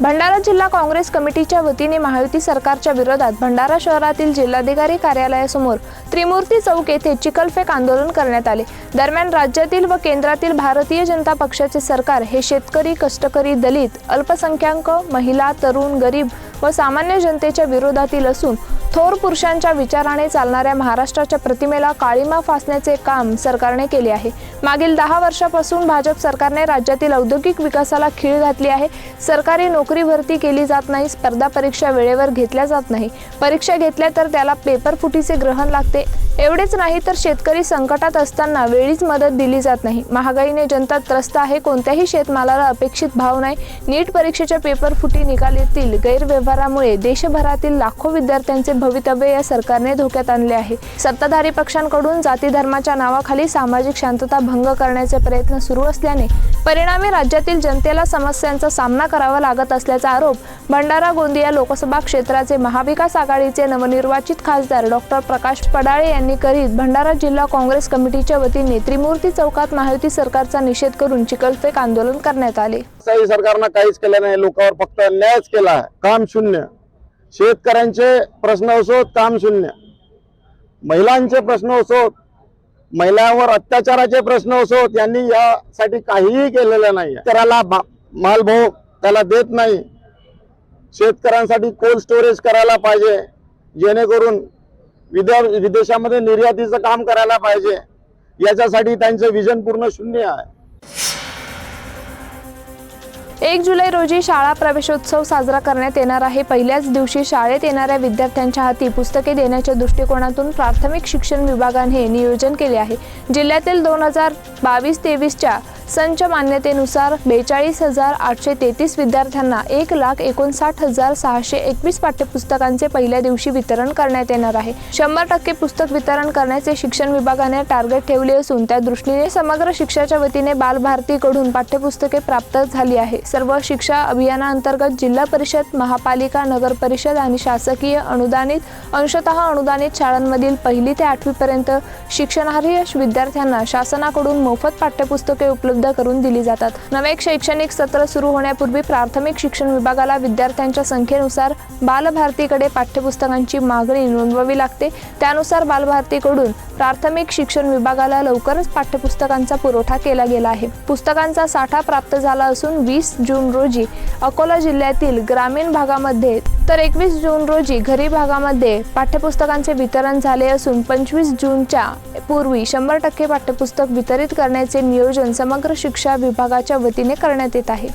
भंडारा जिल्हा काँग्रेस कमिटीच्या वतीने महायुती सरकारच्या विरोधात भंडारा शहरातील जिल्हाधिकारी कार्यालयासमोर त्रिमूर्ती चौक येथे चिखलफेक आंदोलन करण्यात आले. दरम्यान राज्यातील व केंद्रातील भारतीय जनता पक्षाचे सरकार हे शेतकरी कष्टकरी दलित अल्पसंख्याक महिला तरुण गरीब व सामान्य जनतेच्या विरोधातील असून थोर पुरुषांच्या विचाराने चालणाऱ्या महाराष्ट्राच्या प्रतिमेला काळीमा फासण्याचे काम सरकारने केले आहे. मागील दहा वर्षापासून भाजप सरकारने राज्यातील औद्योगिक विकासाला खीळ घातली आहे. सरकारी नोकरी भरती केली जात नाही स्पर्धा परीक्षा वेळेवर घेतल्या जात नाही. परीक्षा घेतल्या तर त्याला पेपर फुटीचे ग्रहण लागते. एवढेच नाही तर शेतकरी संकटात असताना वेळीच मदत दिली जात नाही. महागाईने जनता त्रस्त आहे कोणत्याही शेतमालाला अपेक्षित भाव नाही. नीट परीक्षेच्या पेपर फुटी निकालीतील कारभारामुळे देशभरातील लाखो विद्यार्थ्यांचे भवितव्य या सरकारने धोक्यात आणले आहे. सत्ताधारी पक्षांकडून जाती धर्माच्या नावाखाली सामाजिक शांतता भंग करण्याचे प्रयत्न सुरू असल्याने परिणामी राज्यातील जनतेला समस्यांचा सामना करावा लागत असल्याचा आरोप भंडारा गोंदिया लोकसभा क्षेत्राचे महाविकास आघाडीचे नवनिर्वाचित खासदार डॉक्टर प्रकाश पडाळे यांनी करीत भंडारा जिल्हा काँग्रेस कमिटीच्या वतीने त्रिमूर्ती चौकात महायुती सरकारचा निषेध करून चिखलफेक आंदोलन करण्यात आले. लोकशाही सरकारनं काहीच केलं नाही. लोकांवर फक्त अन्यायच केला आहे. काम शून्य. शेतकऱ्यांचे प्रश्न असोत काम शून्य. महिलांचे प्रश्न असोत महिलांवर अत्याचाराचे प्रश्न असोत यांनी यासाठी काहीही केलेलं नाही शेतकऱ्याला मालभाव त्याला देत नाही. शेतकऱ्यांसाठी कोल्ड स्टोरेज करायला पाहिजे. जेणेकरून विद्या विदेशामध्ये निर्यातीचं काम करायला पाहिजे. याच्यासाठी त्यांचं विजन पूर्ण शून्य आहे. एक जुलै रोजी शाळा प्रवेशोत्सव साजरा करण्यात येणार आहे. पहिल्याच दिवशी शाळेत येणाऱ्या विद्यार्थ्यांच्या हाती पुस्तके देण्याच्या दृष्टिकोनातून प्राथमिक शिक्षण विभागाने नियोजन केले आहे. जिल्ह्यातील दोन हजार बावीस तेवीसच्या संच मान्यतेनुसार बेचाळीस हजार आठशे तेहतीस विद्यार्थ्यांना एक लाख एकोणसाठ हजार सहाशे एकवीस पाठ्यपुस्तकांचे पहिल्या दिवशी वितरण करण्यात येणार आहे. शंभर टक्के पुस्तक वितरण करण्याचे शिक्षण विभागाने टार्गेट ठेवले असून त्या दृष्टीने समग्र शिक्षाच्या वतीने बालभारतीकडून पाठ्यपुस्तके प्राप्त झाली आहे. सर्व शिक्षा अभियानाअंतर्गत जिल्हा परिषद महापालिका नगर परिषद आणि शासकीय अनुदानित अंशतः अनुदानित शाळांमधील पहिली ते आठवीपर्यंत शिक्षणार्ह विद्यार्थ्यांना शासनाकडून मोफत पाठ्यपुस्तके उपलब्ध करून दिली जातात. नवे शैक्षणिक सत्र सुरू होण्यापूर्वी प्राथमिक शिक्षण विभागाला विद्यार्थ्यांच्या संख्येनुसार बालभारतीकडे पाठ्यपुस्तकांची मागणी नोंदवावी लागते. त्यानुसार बालभारतीकडून प्राथमिक शिक्षण विभागाला लवकरच पाठ्यपुस्तकांचा पुरवठा केला गेला आहे. पुस्तकांचा साठा प्राप्त झाला असून वीस जून रोजी अकोला जिल्ह्यातील ग्रामीण भागामध्ये तर एकवीस जून रोजी घरी भागामध्ये पाठ्यपुस्तकांचे वितरण झाले असून पंचवीस जूनच्या पूर्वी शंभर टक्के पाठ्यपुस्तक वितरित करण्याचे नियोजन समग्र शिक्षा विभागाच्या वतीने करण्यात येत आहे.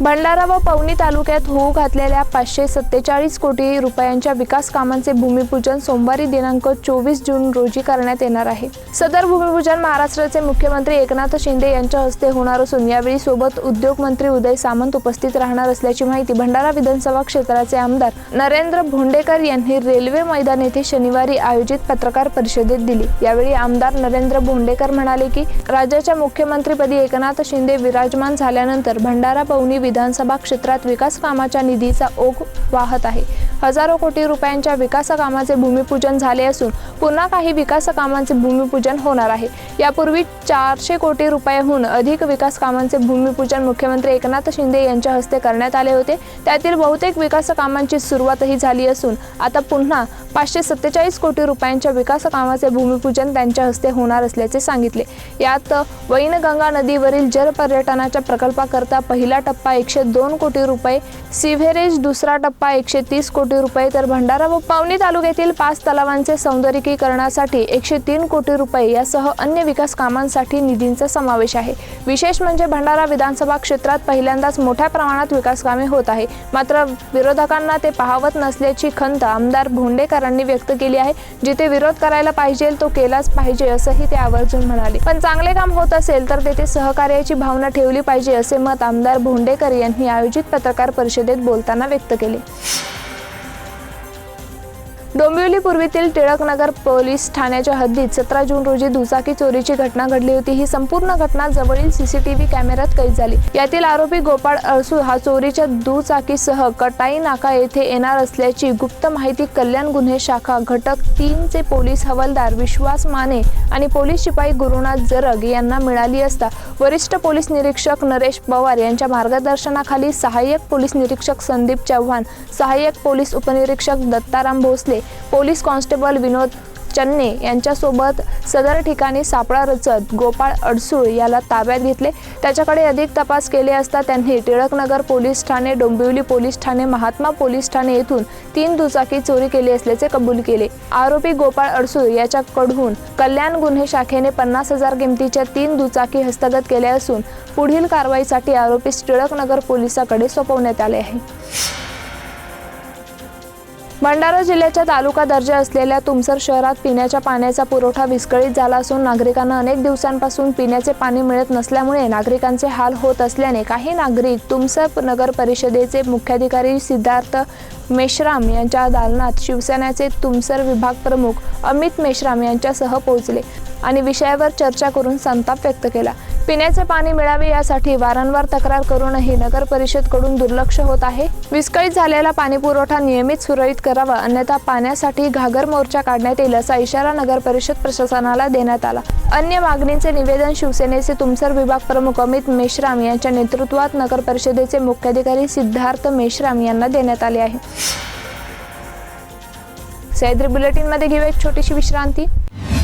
भंडारा व पवनी तालुक्यात होऊ घातलेल्या पाचशे सत्तेचाळीस कोटी रुपयांच्या विकास कामांचे भूमिपूजन सोमवारी दिनांक चोवीस जून रोजी करण्यात येणार आहे. सदर भूमिपूजन महाराष्ट्राचे मुख्यमंत्री एकनाथ शिंदे यांच्या हस्ते होणार असून यावेळी सोबत उद्योगमंत्री उदय सामंत उपस्थित राहणार असल्याची माहिती भंडारा विधानसभा क्षेत्राचे आमदार नरेंद्र भोंडेकर यांनी रेल्वे मैदान येथे शनिवारी आयोजित पत्रकार परिषदेत दिली. यावेळी आमदार नरेंद्र भोंडेकर म्हणाले की राज्याच्या मुख्यमंत्रीपदी एकनाथ शिंदे विराजमान झाल्यानंतर भंडारा पवनी विधानसभा क्षेत्रात विकास कामाच्या निधीचा ओघ वाहत आहे. हजारो कोटी रुपयांच्या विकास कामाचे भूमिपूजन झाले असून पुन्हा काही विकास कामांचे भूमिपूजन होणार आहे. यापूर्वी चारशे कोटी रुपयाहून अधिक विकास कामांचे भूमिपूजन मुख्यमंत्री एकनाथ शिंदे यांच्या हस्ते करण्यात आले होते. त्यातील बहुतेक विकास कामांची सुरुवातही झाली असून आता पुन्हा पाचशे सत्तेचाळीस कोटी रुपयांच्या विकास कामाचे भूमिपूजन त्यांच्या हस्ते होणार असल्याचे सांगितले. यात वैनगंगा नदीवरील जल पर्यटनाच्या प्रकल्पाकरता पहिला टप्पा एकशे दोन कोटी रुपये. सिव्हेरेज दुसरा टप्पा एकशे तीस कोटी रुपये. तर भंडारा व पावनी तालुक्यातील पाच तलावांचे सौंदर्यीकरणासाठी एकशे तीन कोटी रुपये यासह अन्य विकास कामांसाठी निधींचा समावेश आहे. विशेष म्हणजे भंडारा विधानसभा क्षेत्रात पहिल्यांदाच मोठ्या प्रमाणात विकास कामे होत आहे. मात्र विरोधकांना ते पाहवत नसल्याची खंत आमदार भोंडेकरांनी व्यक्त केली आहे. जिथे विरोध करायला पाहिजे तो केलाच पाहिजे असंही ते आवर्जून म्हणाले. पण चांगले काम होत असेल तर तेथे सहकार्याची भावना ठेवली पाहिजे असे मत आमदार भोंडेकर यांनी आयोजित पत्रकार परिषदेत बोलताना व्यक्त केले. डोंबिवली पूर्वीतील टिळकनगर पोलीस ठाण्याच्या हद्दीत सतरा जून रोजी दुचाकी चोरीची घटना घडली होती. ही संपूर्ण घटना जवळील सीसीटीव्ही कॅमेऱ्यात कैद झाली. यातील आरोपी गोपाळ अळसू हा चोरीच्या दुचाकीसह कटाई नाका येथे येणार असल्याची गुप्त माहिती कल्याण गुन्हे शाखा घटक तीनचे पोलीस हवालदार विश्वास माने आणि पोलीस शिपाई गुरुनाथ जरग यांना मिळाली असता वरिष्ठ पोलीस निरीक्षक नरेश पवार यांच्या मार्गदर्शनाखाली सहाय्यक पोलीस निरीक्षक संदीप चव्हाण सहाय्यक पोलीस उपनिरीक्षक दत्ताराम भोसले पोलीस कॉन्स्टेबल विनोद चन्ने यांच्यासोबत सदर ठिकाणी सापळा रचत गोपाळ अडसूळ याला ताब्यात घेतले. त्याच्याकडे अधिक तपास केले असता त्यांनी टिळकनगर पोलीस ठाणे डोंबिवली पोलीस ठाणे महात्मा पोलीस ठाणे येथून तीन दुचाकी चोरी केली असल्याचे कबूल केले. आरोपी गोपाळ अडसूळ याच्याकडून कल्याण गुन्हे शाखेने पन्नास हजार किमतीच्या तीन दुचाकी हस्तगत केल्या असून पुढील कारवाईसाठी आरोपी टिळकनगर पोलिसाकडे सोपवण्यात आले आहे. भंडारा जिल्ह्याच्या तालुका दर्जा असलेल्या तुमसर शहरात पिण्याच्या पाण्याचा पुरवठा विस्कळीत झाला असून नागरिकांना अनेक दिवसांपासून पिण्याचे पाणी मिळत नसल्यामुळे नागरिकांचे हाल होत असल्याने काही नागरिक तुमसर नगर परिषदेचे मुख्याधिकारी सिद्धार्थ मेश्राम यांच्या दालनात शिवसेनेचे तुमसर विभाग प्रमुख अमित मेश्राम यांच्यासह पोहोचले. आणि विषयावर चर्चा करून संताप व्यक्त केला. पिण्याचे पाणी मिळावे यासाठी वारंवार तक्रार करूनही नगर परिषदकडून दुर्लक्ष होत आहे. विस्कळीत झालेला पाणी पुरवठा नियमित सुरळीत करावा अन्यथा पाण्यासाठी घागर मोर्चा काढण्यात येईल असा इशारा नगर परिषद प्रशासनाला देण्यात आला. अन्य मागणीचे निवेदन शिवसेनेचे तुमसर विभाग प्रमुख अमित मेश्राम यांच्या नेतृत्वात नगर परिषदेचे मुख्याधिकारी सिद्धार्थ मेश्राम यांना देण्यात आले आहे. सह्याद्री बुलेटिनमध्ये घेऊ एक छोटीशी विश्रांती.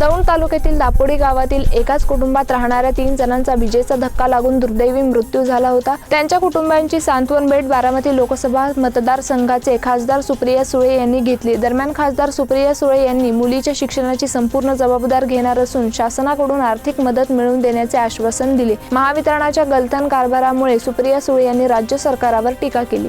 दौंड तालुक्यातील दापोडी गावातील एकाच कुटुंबात राहणाऱ्या तीन जणांचा विजेचा धक्का लागून दुर्दैवी मृत्यू झाला होता. त्यांच्या कुटुंबांची सांत्वन भेट बारामती लोकसभा मतदारसंघाचे खासदार सुप्रिया सुळे यांनी घेतली. दरम्यान खासदार सुप्रिया सुळे यांनी मुलीच्या शिक्षणाची संपूर्ण जबाबदार घेणार असून शासनाकडून आर्थिक मदत मिळवून देण्याचे आश्वासन दिले. महावितरणाच्या गलथन कारभारामुळे सुप्रिया सुळे यांनी राज्य सरकारावर टीका केली.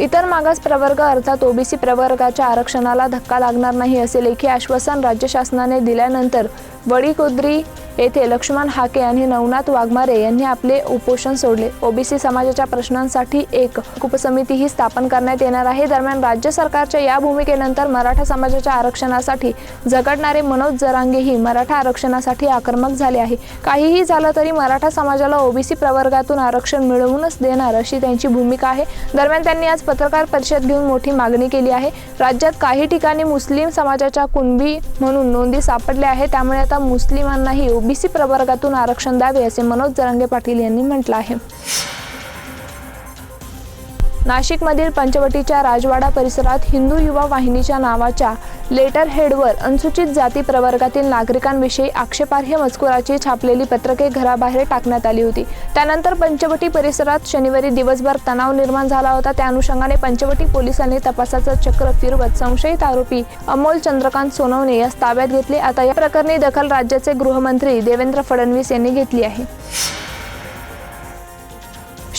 इतर मागास प्रवर्ग अर्थात ओबीसी प्रवर्गाच्या आरक्षणाला धक्का लागणार नाही असे लेखी आश्वासन राज्य शासनाने दिल्यानंतर वडीकुद्री येथे लक्ष्मण हाके आणि नवनाथ वाघमारे यांनी आपले उपोषण सोडले. ओबीसी समाजाच्या प्रश्नांसाठी एक उपसमितीही स्थापन करण्यात येणार आहे. दरम्यान राज्य सरकारच्या या भूमिकेनंतर मराठा समाजाच्या आरक्षणासाठी झगडणारे मनोज जरांगेही मराठा आरक्षणासाठी आक्रमक झाले आहे. काहीही झालं तरी मराठा समाजाला ओबीसी प्रवर्गातून आरक्षण मिळवूनच देणार अशी त्यांची भूमिका आहे. दरम्यान त्यांनी आज पत्रकार परिषद घेऊन मोठी मागणी केली आहे. राज्यात काही ठिकाणी मुस्लिम समाजाच्या कुणबी म्हणून नोंदी सापडल्या आहेत. त्यामुळे आता मुस्लिमांनाही ओबीसी प्रवर्गातून आरक्षण द्यावे असे मनोज जरांगे पाटील यांनी म्हटलं आहे. नाशिकमधील पंचवटीच्या राजवाडा परिसरात हिंदू युवा वाहिनीच्या नावाच्या लेटर हेडवर अनुसूचित जाती प्रवर्गातील नागरिकांविषयी आक्षेपार्ह मजकुराची छापलेली पत्रके घराबाहेर टाकण्यात आली होती. त्यानंतर पंचवटी परिसरात शनिवारी दिवसभर तणाव निर्माण झाला होता. त्या अनुषंगाने पंचवटी पोलिसांनी तपासाचं चक्र फिरवत संशयित आरोपी अमोल चंद्रकांत सोनवणे यास ताब्यात घेतले. आता या प्रकरणी दखल राज्याचे गृहमंत्री देवेंद्र फडणवीस यांनी घेतली आहे.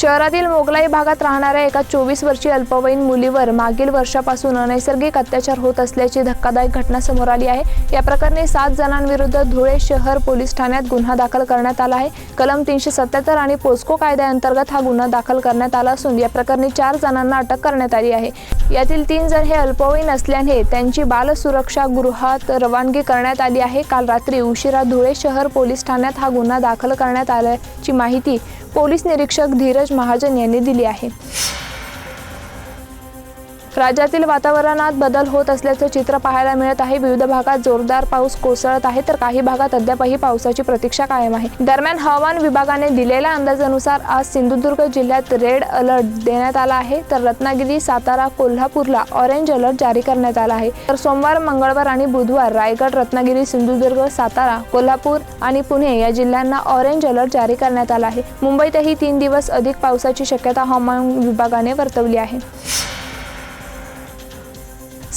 शहरातील मोगलाई भागात राहणाऱ्या एका चोवीस वर्षीय अल्पवयीन मुलीवर मागील वर्षापासून अनैसर्गिक अत्याचार होत असल्याची धक्कादायक घटना समोर आली आहे. या प्रकरणी सात जणांविरुद्ध धुळे शहर पोलीस ठाण्यात गुन्हा दाखल करण्यात आला आहे. कलम तीनशे सत्याहत्तर आणि पोस्को कायद्याअंतर्गत हा गुन्हा दाखल करण्यात आला असून या प्रकरणी चार जणांना अटक करण्यात आली आहे. यातील तीन जण हे अल्पवयीन असल्याने त्यांची बालसुरक्षा गृहात रवानगी करण्यात आली आहे. काल रात्री उशिरा धुळे शहर पोलीस ठाण्यात हा गुन्हा दाखल करण्यात आल्याची माहिती पोलीस निरीक्षक धीरज महाजन यांनी दिली आहे. राज्यातील वातावरणात बदल होत असल्याचं चित्र पाहायला मिळत आहे. विविध भागात जोरदार पाऊस कोसळत आहे तर काही भागात अद्यापही पावसाची प्रतीक्षा कायम आहे. दरम्यान हवामान विभागाने दिलेल्या अंदाजानुसार आज सिंधुदुर्ग जिल्ह्यात रेड अलर्ट देण्यात आला आहे तर रत्नागिरी सातारा कोल्हापूरला ऑरेंज अलर्ट जारी करण्यात आला आहे. तर सोमवार मंगळवार आणि बुधवार रायगड रत्नागिरी सिंधुदुर्ग सातारा कोल्हापूर आणि पुणे या जिल्ह्यांना ऑरेंज अलर्ट जारी करण्यात आला आहे. मुंबईतही तीन दिवस अधिक पावसाची शक्यता हवामान विभागाने वर्तवली आहे.